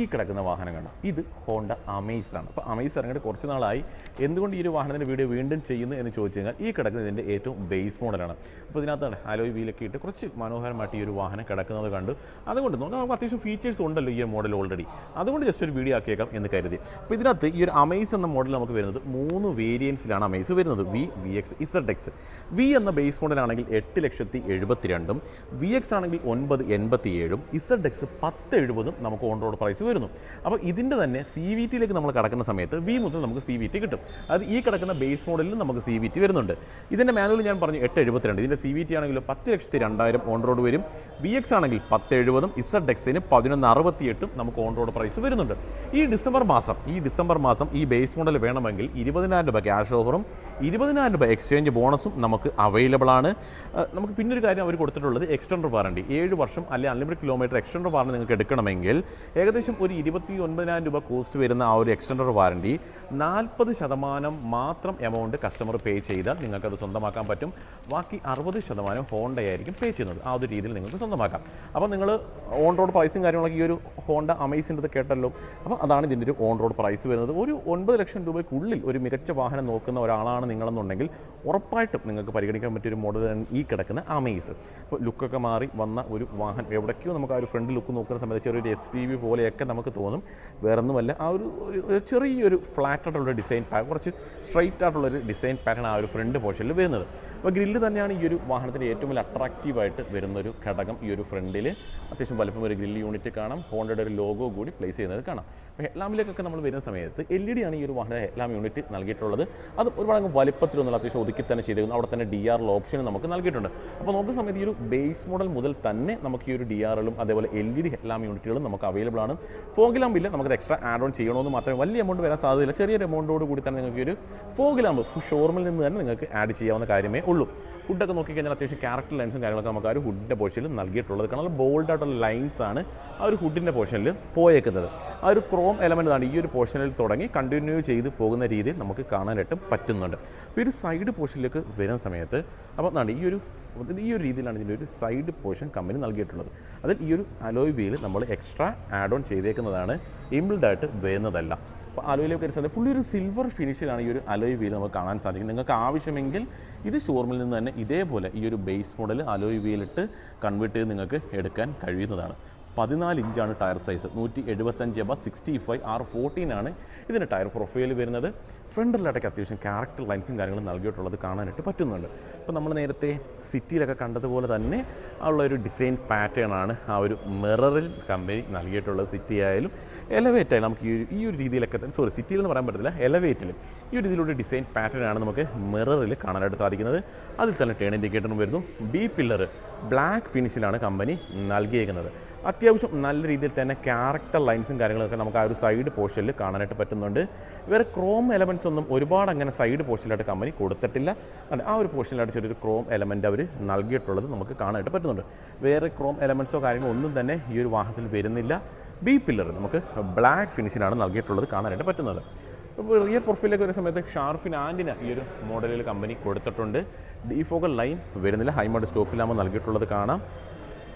ഈ കിടക്കുന്ന വാഹനം കണ്ടോ? ഇത് ഹോണ്ട അമേസ് ആണ്. അപ്പോൾ അമേസ് ഇറങ്ങിയിട്ട് കുറച്ച് നാളായി. എന്തുകൊണ്ട് ഈ ഒരു വാഹനത്തിന്റെ വീഡിയോ വീണ്ടും ചെയ്യുന്നു എന്ന് ചോദിച്ചു കഴിഞ്ഞാൽ ഈ കിടക്കുന്ന ഇതിന്റെ ഏറ്റവും ബേസ് മോഡലാണ് അപ്പോൾ ഇതിനകത്താണ് അലോയ് വീലൊക്കെ ഇട്ട് കുറച്ച് മനോഹരമായിട്ട് ഈ ഒരു വാഹനം കിടക്കുന്നത് കണ്ടു. അതുകൊണ്ട് നമുക്ക് അത്യാവശ്യം ഫീച്ചേഴ്സ് ഉണ്ടല്ലോ ഈ മോഡൽ ഓൾറെഡി അതുകൊണ്ട് ജസ്റ്റ് ഒരു വീഡിയോ ആക്കിയേക്കാം എന്ന് കരുതി. അപ്പോൾ ഇതിനകത്ത് ഈ ഒരു അമേസ് എന്ന മോഡൽ നമുക്ക് വരുന്നത് മൂന്ന് വേരിയൻസിലാണ് അമേസ് വരുന്നത്. V V X Z X V എന്ന ബേസ് മോഡലാണെങ്കിൽ എട്ട് ലക്ഷത്തി എഴുപത്തിരണ്ടും വി എക്സ് ആണെങ്കിൽ ഒൻപത് എൺപത്തി ഏഴും ഇസഡ് എക്സ് പത്ത് എഴുപതും നമുക്ക് ഓൺ റോഡ് പ്രൈസ് വരുന്നു. അപ്പോൾ ഇതിന്റെ തന്നെ സി വി ടിയിലേക്ക് നമ്മൾ കടക്കുന്ന സമയത്ത് വി മുതൽ നമുക്ക് സി വി ടി കിട്ടും. അത് ഈ കിടക്കുന്ന ബേസ് മോഡലിൽ നമുക്ക് സി വി ടി വരുന്നുണ്ട്. ഇതിന്റെ മാനുവൽ ഞാൻ പറഞ്ഞു എട്ട് എഴുപത്തിരണ്ട് ഇതിന്റെ സി വി ടി ആണെങ്കിലും പത്ത് ലക്ഷത്തി രണ്ടായിരം ഓൺ റോഡ് വരും. വി എക്സ് ആണെങ്കിൽ പത്ത് എഴുപതും ഇസഡ് എക്സിന് പതിനൊന്ന് അറുപത്തിയെട്ടും നമുക്ക് ഓൺ റോഡ് പ്രൈസ് വരുന്നുണ്ട്. ഈ ഡിസംബർ മാസം ഈ ഡിസംബർ മാസം ഈ ബേസ് മോഡൽ വേണമെങ്കിൽ ഇരുപതിനായിരം രൂപ ക്യാഷ് ഓഫറും ഇരുപതിനായിരം രൂപ എക്സ്ചേഞ്ച് ബോണസും നമുക്ക് അവൈലബിൾ ആണ്. നമുക്ക് പിന്നെ ഒരു കാര്യം അവർ കൊടുത്തിട്ടുള്ളത് എക്സ്റ്റൻഡർ വാറണ്ടി ഏഴ് വർഷം അല്ലെങ്കിൽ അൺലിമിറ്റഡ് കിലോമീറ്റർ എക്സ്റ്റൻഡർ വാറണ്ടി നിങ്ങൾക്ക് എടുക്കണമെങ്കിൽ ഏകദേശം ഒരു ഇരുപത്തി ഒൻപതിനായിരം രൂപ കോസ്റ്റ് വരുന്ന ആ ഒരു എക്സ്റ്റൻഡർ വാറണ്ടി നാൽപ്പത് ശതമാനം മാത്രം എമൗണ്ട് കസ്റ്റമർ പേ ചെയ്താൽ നിങ്ങൾക്കത് സ്വന്തമാക്കാൻ പറ്റും. ബാക്കി അറുപത് ശതമാനം ഹോണ്ട ആയിരിക്കും പേ ചെയ്യുന്നത്. ആ ഒരു രീതിയിൽ നിങ്ങൾക്ക് സ്വന്തമാക്കാം. അപ്പോൾ നിങ്ങൾ ഓൺ റോഡ് പ്രൈസും കാര്യങ്ങളൊക്കെ ഈ ഒരു ഹോണ്ട അമേസിന്റെ കേട്ടല്ലോ. അപ്പോൾ അതാണ് ഇതിന്റെ ഒരു ഓൺ റോഡ് പ്രൈസ് വരുന്നത്. ഒരു ഒൻപത് ലക്ഷം രൂപയ്ക്കുള്ളിൽ ഒരു മികച്ച വാഹനം നോക്കുന്ന ഒരാളാണ് നിങ്ങളെന്നുണ്ടെങ്കിൽ ഉറപ്പായിട്ടും നിങ്ങൾക്ക് പരിഗണിക്കാൻ പറ്റിയൊരു മോഡലാണ് ഈ കിടക്കുന്ന അമേസ് അപ്പോൾ ലുക്കൊക്കെ മാറി വന്ന ഒരു വാഹനം. എവിടേക്കോ നമുക്ക് ആ ഒരു ഫ്രണ്ട് ലുക്ക് നോക്കുന്ന സമയത്ത് ചെറിയൊരു എസ് സി വി പോലെയൊക്കെ നമുക്ക് തോന്നും. വേറൊന്നുമല്ല ആ ഒരു ഒരു- ചെറിയൊരു ഫ്ലാറ്റ് ആയിട്ടുള്ള ഡിസൈൻ കുറച്ച് സ്ട്രൈറ്റ് ആയിട്ടുള്ള ഒരു ഡിസൈൻ പാറ്റേൺ ആ ഒരു ഫ്രണ്ട് പോർഷനിൽ വരുന്നത്. അപ്പോൾ ഗ്രില്ല് തന്നെയാണ് ഈ ഒരു വാഹനത്തിന്റെ ഏറ്റവും വലിയ അട്രാക്റ്റീവായിട്ട് വരുന്ന ഒരു ഘടകം ഈ ഒരു ഫ്രണ്ടിൽ അത്യാവശ്യം വലുപ്പം ഒരു ഗ്രില്ല് യൂണിറ്റ് കാണാം ഹോണ്ടയുടെ ഒരു ലോഗോ കൂടി പ്ലേസ് ചെയ്യുന്നത് കാണാം. അപ്പോൾ ഹെഡ്ലാമ്പിലേക്കൊക്കെ നമ്മൾ വരുന്ന സമയത്ത് എൽ ഇ ഡി ആണ് ഈ ഒരു വാഹന ഹെഡ്ലാം യൂണിറ്റ് നൽകിയിട്ടുള്ളത്. അത് ഒരുപാട് വലിപ്പത്തിലൊന്നുമില്ല അത്യാവശ്യം ഒതുക്കി തന്നെ ചെയ്തിരുന്നു അവിടെ തന്നെ ഡി ആർ ഓപ്ഷൻ നമുക്ക് നൽകിയിട്ടുണ്ട്. അപ്പോൾ നോക്കുന്ന സമയത്ത് ഈ ഒരു ബേസ് മോഡൽ മുതൽ തന്നെ നമുക്ക് ഈ ഒരു ഡി ആറിലും അതേപോലെ എൽ ഇ ഡി ഹെഡ്ലാം യൂണിറ്റുകളും നമുക്ക് അവൈലബിൾ ആണ്. ഫോഗ് ലാമ്പ് ഇല്ല നമുക്ക് എക്സ്ട്രാ ആഡ് ഓൺ ചെയ്യണമെന്ന് മാത്രമേ വലിയ എമൗണ്ട് വരാൻ സാധ്യതയില്ല. ചെറിയൊരു എമൗണ്ടോട് കൂടി തന്നെ നിങ്ങൾക്ക് ഒരു ഫോഗ് ലാമ്പ് ഷോറൂമിൽ നിന്ന് തന്നെ നിങ്ങൾക്ക് ആഡ് ചെയ്യാവുന്ന കാര്യമേ ഉള്ളൂ. ഹുഡൊക്കെ നോക്കിക്കഴിഞ്ഞാൽ അത്യാവശ്യം ക്യാരക്ടർ ലൈൻസും കാര്യങ്ങളൊക്കെ നമുക്ക് ആ ഒരു ഹുഡിന്റെ പോർഷനിൽ നൽകിയിട്ടുള്ളത് കാരണം ബോൾഡ് ആയിട്ടുള്ള ലൈൻസ് ആണ് ആ ഒരു ഹുഡിന്റെ പോർഷനിൽ പോയേക്കുന്നത്. ആ ഒരു ക്രോം എലമെന്റ് ആണ് ഈ ഒരു പോർഷനിൽ തുടങ്ങി കണ്ടിന്യൂ ചെയ്ത് പോകുന്ന രീതിയിൽ നമുക്ക് കാണാനായിട്ട് പറ്റുന്നുണ്ട്. അപ്പോൾ ഈ ഒരു സൈഡ് പോർഷനിലേക്ക് വരുന്ന സമയത്ത് അപ്പോൾ എന്താണ് ഈ ഒരു ഈ ഒരു രീതിയിലാണ് ഇതിന്റെ ഒരു സൈഡ് പോർഷൻ കമ്പനി നൽകിയിട്ടുള്ളത്. അതിൽ ഈ ഒരു അലോയ് വീൽ നമ്മൾ എക്സ്ട്രാ ആഡ് ഓൺ ചെയ്തേക്കുന്നതാണ് ഇംബിൾഡായിട്ട് വരുന്നതല്ല. അലോയിലേക്ക് വരുന്ന സമയത്ത് ഫുള്ളി ഒരു സിൽവർ ഫിനിഷിലാണ് ഈ ഒരു അലോയ് വീൽ നമുക്ക് കാണാൻ സാധിക്കും നിങ്ങൾക്ക് ആവശ്യമെങ്കിൽ ഇത് ഷോറൂമിൽ നിന്ന് തന്നെ ഇതേപോലെ ഈ ഒരു ബേസ് മോഡൽ അലോയ് വീലിട്ട് കൺവേർട്ട് ചെയ്ത് നിങ്ങൾക്ക് എടുക്കാൻ കഴിയുന്നതാണ്. പതിനാല് ഇഞ്ചാണ് ടയർ സൈസ് നൂറ്റി എഴുപത്തഞ്ച് എബ സിക്സ്റ്റി ഫൈവ് ആർ ഫോർട്ടീൻ ആണ് ഇതിന്റെ ടയർ പ്രൊഫൈൽ വരുന്നത്. ഫ്രണ്ടിലടക്കം അത്യാവശ്യം ക്യാരക്ടർ ലൈൻസും കാര്യങ്ങളും നൽകിയിട്ടുള്ളത് കാണാനായിട്ട് പറ്റുന്നുണ്ട്. ഇപ്പോൾ നമ്മൾ നേരത്തെ സിറ്റിയിലൊക്കെ കണ്ടതുപോലെ തന്നെ ഉള്ള ഒരു ഡിസൈൻ പാറ്റേൺ ആണ് ആ ഒരു മിററിൽ കമ്പനി നൽകിയിട്ടുള്ളത് സിറ്റി ആയാലും എലവേറ്റ് ആയാലും നമുക്ക് ഈ ഒരു ഈ ഒരു രീതിയിലൊക്കെ തന്നെ സോറി സിറ്റിയിൽ എന്ന് പറയാൻ പറ്റത്തില്ല എലവേറ്റിൽ ഈ ഒരു രീതിയിലുള്ള ഡിസൈൻ പാറ്റേൺ ആണ് നമുക്ക് മിററിൽ കാണാനായിട്ട് സാധിക്കുന്നത്. അതിൽ തന്നെ ടേൺ ഇൻഡിക്കേറ്ററും വരുന്നു. ബി പില്ലർ ബ്ലാക്ക് ഫിനിഷിലാണ് കമ്പനി നൽകിയേക്കുന്നത്. അത്യാവശ്യം നല്ല രീതിയിൽ തന്നെ ക്യാരക്ടർ ലൈൻസും കാര്യങ്ങളൊക്കെ നമുക്ക് ആ ഒരു സൈഡ് പോർഷനിൽ കാണാനായിട്ട് പറ്റുന്നുണ്ട്. വേറെ ക്രോം എലമെന്റ്സ് ഒന്നും ഒരുപാട് അങ്ങനെ സൈഡ് പോർഷനിലായിട്ട് കമ്പനി കൊടുത്തിട്ടില്ല. ആ ഒരു പോർഷനിലായിട്ട് ചെറിയൊരു ക്രോം എലമെന്റ് അവർ നൽകിയിട്ടുള്ളത് നമുക്ക് കാണാനായിട്ട് പറ്റുന്നുണ്ട്. വേറെ ക്രോം എലമെന്റ്സോ കാര്യങ്ങളോ ഒന്നും തന്നെ ഈ ഒരു വാഹനത്തിൽ വരുന്നില്ല. ബി പില്ലർ നമുക്ക് ബ്ലാക്ക് ഫിനിഷിനാണ് നൽകിയിട്ടുള്ളത് കാണാനായിട്ട് പറ്റുന്നത്. ഇപ്പോൾ റിയർ പ്രൊഫൈലൊക്കെ വരുന്ന സമയത്ത് ഷാർഫിൻ ആന്റിന ഈ ഒരു മോഡലിൽ കമ്പനി കൊടുത്തിട്ടുണ്ട്. ഡിഫോക്കൽ ലൈൻ വരുന്നില്ല. ഹൈമോഡ് സ്റ്റോപ്പിലാകുമ്പോൾ നൽകിയിട്ടുള്ളത് കാണാം.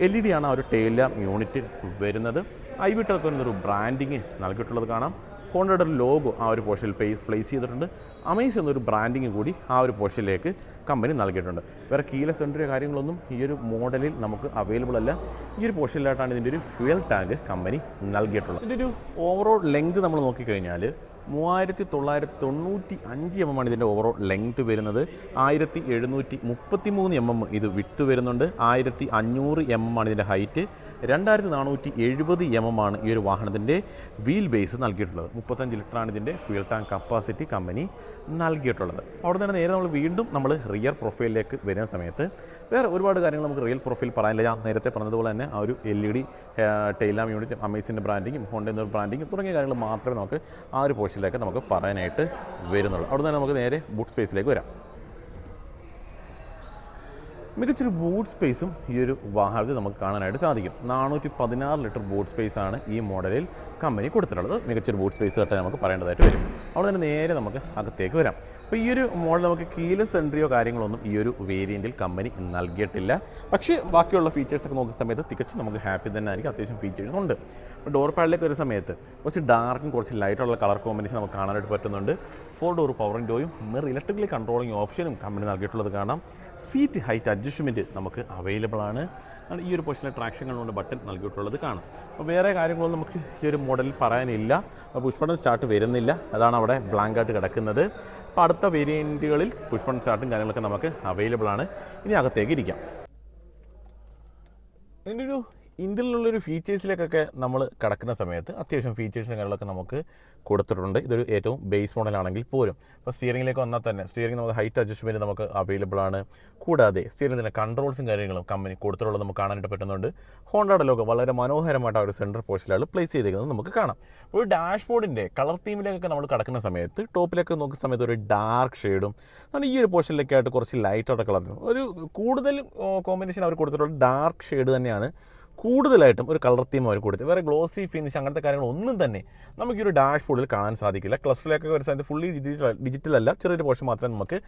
എൽ ഇ ഡി ആണ് ആ ഒരു ടെയിൽ യൂണിറ്റ് വരുന്നത്. ഐ വിട്ടൊക്കെ എന്നൊരു ബ്രാൻഡിങ് നൽകിയിട്ടുള്ളത് കാണാം. ഹോണ്ടയുടെ ലോഗോ ആ ഒരു പോർഷനിൽ പ്ലേസ് പ്ലേസ് ചെയ്തിട്ടുണ്ട്. അമേസ് എന്നൊരു ബ്രാൻഡിങ് കൂടി ആ ഒരു പോർഷനിലേക്ക് കമ്പനി നൽകിയിട്ടുണ്ട്. വേറെ കീല സെന്ററിയോ കാര്യങ്ങളൊന്നും ഈ ഒരു മോഡലിൽ നമുക്ക് അവൈലബിൾ അല്ല. ഈ ഒരു പോർഷനിലായിട്ടാണ് ഇതിന്റെ ഒരു ഫ്യൂൽ ടാങ്ക് കമ്പനി നൽകിയിട്ടുള്ളത്. ഇതിന്റെ ഒരു ഓവറോൾ ലെങ്ത് നമ്മൾ നോക്കിക്കഴിഞ്ഞാൽ മൂവായിരത്തി തൊള്ളായിരത്തി തൊണ്ണൂറ്റി അഞ്ച് എം എം ആണ് ഇതിന്റെ ഓവറോൾ ലെങ്ത് വരുന്നത്. ആയിരത്തി എഴുന്നൂറ്റി മുപ്പത്തി മൂന്ന് എം എം ഇത് വിട്ട് വരുന്നുണ്ട്. ആയിരത്തി അഞ്ഞൂറ് എം എം ആണ് ഇതിന്റെ ഹൈറ്റ് രണ്ടായിരത്തി നാനൂറ്റി എഴുപത് എം എം ആണ് ഈ ഒരു വാഹനത്തിന്റെ വീൽ ബേസ് നൽകിയിട്ടുള്ളത്. മുപ്പത്തഞ്ച് ലിറ്ററാണ് ഇതിന്റെ ഫ്യൂൽ ടാങ്ക് കപ്പാസിറ്റി കമ്പനി നൽകിയിട്ടുള്ളത്. അവിടെ തന്നെ നേരെ നമ്മൾ വീണ്ടും നമ്മൾ റിയർ പ്രൊഫൈലിലേക്ക് വരുന്ന സമയത്ത് വേറെ ഒരുപാട് കാര്യങ്ങൾ നമുക്ക് റിയൽ പ്രൊഫൈൽ പറയാനില്ല. ഞാൻ നേരത്തെ പറഞ്ഞതുപോലെ തന്നെ ആ ഒരു L E D tail lamp unit അമേസിന്റെ ബ്രാൻഡിങ്ങും ഹോണ്ട എന്ന ബ്രാൻഡിങ്ങും തുടങ്ങിയ കാര്യങ്ങൾ മാത്രമേ നമുക്ക് ആ ഒരു പോർഷനിലേക്ക് നമുക്ക് പറയാനായിട്ട് വരുന്നുള്ളൂ. അവിടെ തന്നെ നമുക്ക് നേരെ ബുട്ട് സ്പേസിലേക്ക് വരാം. മികച്ചൊരു ബൂട്ട് സ്പേസും ഈ ഒരു വാഹനത്തിൽ നമുക്ക് കാണാനായിട്ട് സാധിക്കും. നാനൂറ്റി പതിനാറ് ലിറ്റർ ബൂട്ട് സ്പേസ് ആണ് ഈ മോഡലിൽ കമ്പനി കൊടുത്തിട്ടുള്ളത്. മികച്ചൊരു ബൂട്ട് സ്പേസ് തന്നെ നമുക്ക് പറയേണ്ടതായിട്ട് വരും. അവിടെ തന്നെ നേരെ നമുക്ക് അകത്തേക്ക് വരാം. അപ്പോൾ ഈ ഒരു മോഡൽ നമുക്ക് കീലസ് എൻട്രിയോ കാര്യങ്ങളൊന്നും ഈ ഒരു വേരിയന്റിൽ കമ്പനി നൽകിയിട്ടില്ല. പക്ഷേ ബാക്കിയുള്ള ഫീച്ചേഴ്സ് ഒക്കെ നോക്കുന്ന സമയത്ത് തികച്ചും നമുക്ക് ഹാപ്പി തന്നെ ആയിരിക്കും. അത്യാവശ്യം ഫീച്ചേഴ്സ് ഉണ്ട്. അപ്പോൾ ഡോർ പാഡിലേക്ക് ഒരു സമയത്ത് കുറച്ച് ഡാർക്കും കുറച്ച് ലൈറ്റുള്ള കളർ കോമ്പിനേഷൻ നമുക്ക് കാണാനായിട്ട് പറ്റുന്നുണ്ട്. Four door power mirror electrically controlling ഓപ്ഷനും കമ്പനി നൽകിയിട്ടുള്ളത് കാണാം. സീറ്റ് ഹൈറ്റ് അഡ്ജസ്റ്റ്മെന്റ് നമുക്ക് അവൈലബിൾ ആണ്. ഈ ഒരു പൊസിഷനിലെ ട്രാക്ഷൻ കൊണ്ട് ബട്ടൺ നൽകിയിട്ടുള്ളത് കാണും. അപ്പോൾ വേറെ കാര്യങ്ങളൊന്നും നമുക്ക് ഈ ഒരു മോഡലിൽ പറയാനില്ല. പുഷ്പടൻ സ്റ്റാർട്ട് വരുന്നില്ല. അതാണ് അവിടെ ബ്ലാങ്ക് ആയിട്ട് കിടക്കുന്നത്. അപ്പോൾ അടുത്ത വേരിയന്റുകളിൽ പുഷ്പടൻ സ്റ്റാർട്ടും കാര്യങ്ങളൊക്കെ നമുക്ക് അവൈലബിൾ ആണ്. ഇനി അകത്തേക്ക് ഇരിക്കാം. ഇതിന്റെ ഒരു ഇന്ത്യയിലുള്ളൊരു ഫീച്ചേഴ്സിലേക്കൊക്കെ നമ്മൾ കടക്കുന്ന സമയത്ത് അത്യാവശ്യം ഫീച്ചേഴ്സും കാര്യങ്ങളൊക്കെ നമുക്ക് കൊടുത്തിട്ടുണ്ട്. ഇതൊരു ഏറ്റവും ബേസ് മോഡലാണെങ്കിൽ പോലും. ഇപ്പോൾ സ്റ്റിയറിംഗിലേക്ക് വന്നാൽ തന്നെ സ്റ്റിയറിംഗ് നമുക്ക് ഹൈറ്റ് അഡ്ജസ്റ്റ്മെന്റ് നമുക്ക് അവൈലബിൾ ആണ്. കൂടാതെ സ്റ്റിയറിംഗിന്റെ കൺട്രോൾസും കാര്യങ്ങളും കമ്പനി കൊടുത്തിട്ടുള്ളത് നമുക്ക് കാണാനായിട്ട് പറ്റുന്നുണ്ട്. ഹോണ്ടയുടെ ലോകം വളരെ മനോഹരമായിട്ട് ആ ഒരു സെന്റർ പോസ്റ്റിലാണ് പ്ലേസ് ചെയ്തിരിക്കുന്നത് നമുക്ക് കാണാം. ഒരു ഡാഷ്ബോർഡിന്റെ കളർ തീമിലേക്കൊക്കെ നമ്മൾ കടക്കുന്ന സമയത്ത് ടോപ്പിലൊക്കെ നോക്കുന്ന സമയത്ത് ഒരു ഡാർക്ക് ഷെയ്ഡും എന്നാൽ ഈ ഒരു പോർഷനിലൊക്കെ ആയിട്ട് കുറച്ച് ലൈറ്റോടെ കളർ ഒരു കൂടുതൽ കോമ്പിനേഷൻ അവർ കൊടുത്തിട്ടുള്ള ഡാർക്ക് ഷെയ്ഡ് തന്നെയാണ് കൂടുതലായിട്ടും ഒരു കളർ തീം അവർ കൊടുത്തു. വേറെ ഗ്ലോസി ഫിനിഷ് അങ്ങനത്തെ കാര്യങ്ങളൊന്നും തന്നെ നമുക്ക് ഈ ഒരു ഡാഷ് ബോർഡിൽ കാണാൻ സാധിക്കില്ല. ക്ലസ്റ്ററിലൊക്കെ ഒരു സ്ഥലത്ത് ഫുള്ളി ഡിജിറ്റൽ ഡിജിറ്റൽ അല്ല ചെറിയൊരു പോർഷൻ മാത്രമേ നമുക്ക്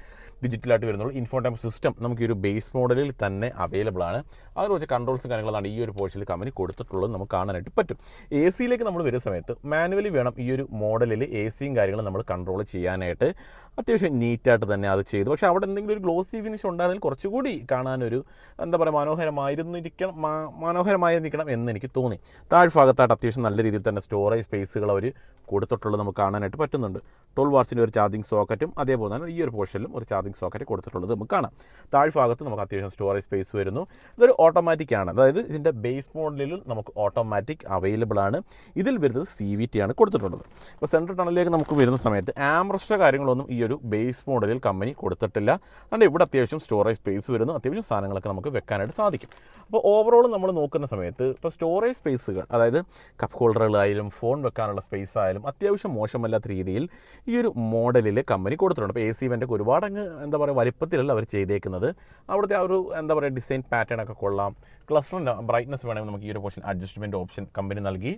ഡിജിറ്റലായിട്ട് വരുന്നുള്ളൂ. ഇൻഫോടൈം സിസ്റ്റം നമുക്ക് ഈ ഒരു ബേസ് മോഡലിൽ തന്നെ അവൈലബിൾ ആണ്. അതിൽ വെച്ച് കൺട്രോൾസും കാര്യങ്ങളാണ് ഈ ഒരു പോർഷനിൽ കമ്പനി കൊടുത്തിട്ടുള്ളത് നമുക്ക് കാണാനായിട്ട് പറ്റും. എ സിയിലേക്ക് നമ്മൾ വരുന്ന സമയത്ത് മാനുവലി വേണം ഈ ഒരു മോഡലിൽ എ സിയും കാര്യങ്ങളും നമ്മൾ കൺട്രോൾ ചെയ്യാനായിട്ട്. അത്യാവശ്യം നീറ്റായിട്ട് തന്നെ അത് ചെയ്തു. പക്ഷേ അവിടെ എന്തെങ്കിലും ഒരു ഗ്ലോസി ഫിനിഷ് ഉണ്ടായിരുന്നെങ്കിൽ കുറച്ചുകൂടി കാണാനൊരു എന്താ പറയുക മനോഹരമായിരുന്നിരിക്കണം. മാ- മനോഹരമായിരിക്കണം എന്ന് എനിക്ക് തോന്നി. താഴ്ഭാഗത്തായിട്ട് അത്യാവശ്യം നല്ല രീതിയിൽ തന്നെ സ്റ്റോറേജ് സ്പേസുകൾ അവർ കൊടുത്തിട്ടുള്ളത് നമുക്ക് കാണാനായിട്ട് പറ്റുന്നുണ്ട്. ടോൾ വാർസിന്റെ ഒരു ചാർജിങ് സോക്കറ്റും അതേപോലെ തന്നെ ഈ ഒരു പോർഷനിലും ഒരു ചാർജിങ് സോക്കറ്റ് കൊടുത്തിട്ടുള്ളത് നമുക്ക് കാണാം. താഴ്ഭാഗത്ത് നമുക്ക് അത്യാവശ്യം സ്റ്റോറേജ് സ്പേസ് വരുന്നു. ഇതൊരു ഓട്ടോമാറ്റിക് ആണ്. അതായത് ഇതിന്റെ ബേസ് മോഡലിലും നമുക്ക് ഓട്ടോമാറ്റിക് അവൈലബിൾ ആണ്. ഇതിൽ വരുന്നത് സി വി ടി ആണ് കൊടുത്തിട്ടുള്ളത്. അപ്പോൾ സെൻട്രൽ ടണലിലേക്ക് നമുക്ക് വരുന്ന സമയത്ത് ആംബ്രസ്റ്റോ കാര്യങ്ങളൊന്നും ഈ ഒരു ബേസ് മോഡലിൽ കമ്പനി കൊടുത്തിട്ടില്ല. അതുകൊണ്ട് ഇവിടെ അത്യാവശ്യം സ്റ്റോറേജ് സ്പേസ് വരുന്നു. അത്യാവശ്യം സാധനങ്ങളൊക്കെ നമുക്ക് വെക്കാനായിട്ട് സാധിക്കും. അപ്പോൾ ഓവറോൾ നമ്മൾ നോക്കുന്ന സമയത്ത് ഇപ്പോൾ സ്റ്റോറേജ് സ്പേസുകൾ അതായത് കപ്പ് ഹോൾഡറുകളായാലും ഫോൺ വെക്കാനുള്ള സ്പേസ് ആയാലും അത്യാവശ്യം മോശമല്ലാത്ത രീതിയിൽ ഈ ഒരു മോഡലിൽ കമ്പനി കൊടുത്തിട്ടുണ്ട്. അപ്പോൾ എ സി വെന്റൊക്കെ ഒരുപാട് അങ്ങ് എന്താ പറയുക വലിപ്പത്തിലല്ല അവർ ചെയ്തേക്കുന്നത്. അവിടുത്തെ ആ ഒരു എന്താ പറയുക ഡിസൈൻ പാറ്റേൺ ഒക്കെ കൊള്ളാം. ക്ലസ്റ്ററിന്റെ ബ്രൈറ്റ്നസ് വേണമെങ്കിൽ നമുക്ക് ഈ ഒരു പോർഷൻ അഡ്ജസ്റ്റ്മെന്റ് ഓപ്ഷൻ കമ്പനി നൽകി.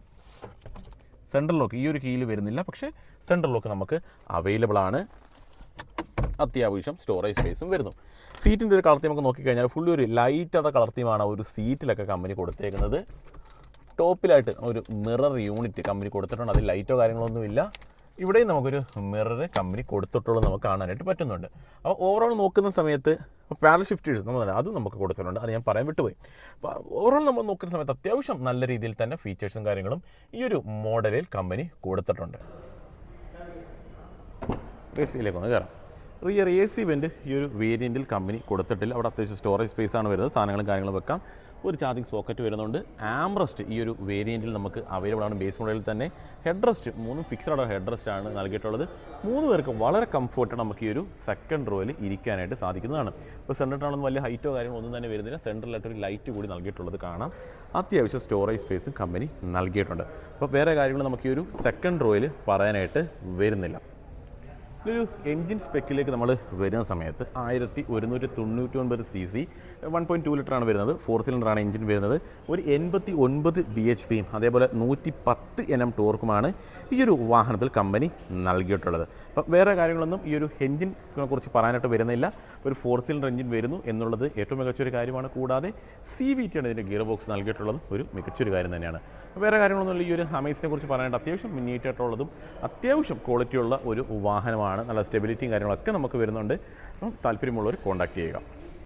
സെൻട്രൽ ലോക്ക് ഈ ഒരു കീയിൽ വരുന്നില്ല. പക്ഷേ സെൻട്രൽ ലോക്ക് നമുക്ക് അവൈലബിൾ ആണ്. അത്യാവശ്യം സ്റ്റോറേജ് സ്പേസും വരുന്നു. സീറ്റിന്റെ ഒരു കളർ തീമൊക്കെ നോക്കിക്കഴിഞ്ഞാൽ ഫുള്ളി ഒരു ലൈറ്റുള്ള കളർ തീമാണ് ഒരു സീറ്റിലൊക്കെ കമ്പനി കൊടുത്തേക്കുന്നത്. ടോപ്പിലായിട്ട് ഒരു മിറർ യൂണിറ്റ് കമ്പനി കൊടുത്തിട്ടുണ്ട്. അതിൽ ലൈറ്റോ കാര്യങ്ങളൊന്നുമില്ല ഇവിടെയും നമുക്കൊരു മിറർ കമ്പനി കൊടുത്തിട്ടുള്ളത് നമുക്ക് കാണാനായിട്ട് പറ്റുന്നുണ്ട്. അപ്പോൾ ഓവറോൾ നോക്കുന്ന സമയത്ത് പാരൽ ഷിഫ്റ്റേഴ്സ് നമ്മൾ അതും നമുക്ക് കൊടുത്തിട്ടുണ്ട്. അത് ഞാൻ പറയാൻ വിട്ടുപോയി. അപ്പോൾ ഓവറോൾ നമ്മൾ നോക്കുന്ന സമയത്ത് അത്യാവശ്യം നല്ല രീതിയിൽ തന്നെ ഫീച്ചേഴ്സും കാര്യങ്ങളും ഈ ഒരു മോഡലിൽ കമ്പനി കൊടുത്തിട്ടുണ്ട്. ഒന്ന് കയറാം റിയർ എ സി വെന്റ് ഈ ഒരു വേരിയന്റിൽ കമ്പനി കൊടുത്തിട്ടില്ല. അവിടെ അത്യാവശ്യം സ്റ്റോറേജ് സ്പേസ് ആണ് വരുന്നത്. സാധനങ്ങളും കാര്യങ്ങളും വെക്കാം. ഒരു ചാർജിങ് സോക്കറ്റ് വരുന്നുണ്ട്. ആംറസ്റ്റ് ഈ ഒരു വേരിയന്റിൽ നമുക്ക് അവൈലബിൾ ആണ്. ബേസ് മോഡലിൽ തന്നെ ഹെഡ് റെസ്റ്റ് മൂന്നും ഫിക്സഡ് ഹെഡ് റെസ്റ്റ് ആണ് നൽകിയിട്ടുള്ളത്. മൂന്ന് പേർക്ക് വളരെ കംഫർട്ട് നമുക്ക് ഈ ഒരു സെക്കൻഡ് റോയിൽ ഇരിക്കാനായിട്ട് സാധിക്കുന്നതാണ്. ഇപ്പോൾ സെന്ററിലാണെന്ന് വലിയ ഹൈറ്റോ കാര്യങ്ങളോ ഒന്നും തന്നെ വരുന്നില്ല. സെന്ററിലായിട്ട് ഒരു ലൈറ്റ് കൂടി നൽകിയിട്ടുള്ളത് കാണാം. അത്യാവശ്യം സ്റ്റോറേജ് സ്പേസും കമ്പനി നൽകിയിട്ടുണ്ട്. അപ്പോൾ വേറെ കാര്യങ്ങൾ നമുക്ക് ഈ ഒരു സെക്കൻഡ് റോയിൽ പറയാനായിട്ട് വരുന്നില്ല. ഒരു എൻജിൻ സ്പെക്കിലേക്ക് നമ്മൾ വരുന്ന സമയത്ത് ആയിരത്തി ഒരുന്നൂറ്റി തൊണ്ണൂറ്റി ഒൻപത് C C one point two ലിറ്ററാണ് വരുന്നത്. ഫോർ സിലിണ്ടറാണ് എഞ്ചിൻ വരുന്നത്. ഒരു എൺപത്തി ഒൻപത് ബി എച്ച് പിയും അതേപോലെ നൂറ്റി പത്ത് എൻ എം ടോർക്കുമാണ് ഈ ഒരു വാഹനത്തിൽ കമ്പനി നൽകിയിട്ടുള്ളത്. അപ്പം വേറെ കാര്യങ്ങളൊന്നും ഈ ഒരു എഞ്ചിനെ കുറിച്ച് പറയാനായിട്ട് വരുന്നില്ല. ഒരു ഫോർ സിലിണ്ടർ എഞ്ചിൻ വരുന്നു എന്നുള്ളത് ഏറ്റവും മികച്ചൊരു കാര്യമാണ്. കൂടാതെ സി വി ടി ആണ് ഇതിന്റെ ഗിയർ ബോക്സ് നൽകിയിട്ടുള്ളതും ഒരു മികച്ചൊരു കാര്യം തന്നെയാണ്. വേറെ കാര്യങ്ങളൊന്നും ഈ ഒരു അമേസിനെ കുറിച്ച് പറയാനായിട്ട് അത്യാവശ്യം മുന്നേറ്റായിട്ടുള്ളതും അത്യാവശ്യം ക്വാളിറ്റിയുള്ള ഒരു വാഹനമാണ് നല്ല സ്റ്റെബിലിറ്റിയും കാര്യങ്ങളൊക്കെ നമുക്ക് വരുന്നുണ്ട്. അപ്പം താല്പര്യമുള്ളവർ കോൺടാക്ട് ചെയ്യുക.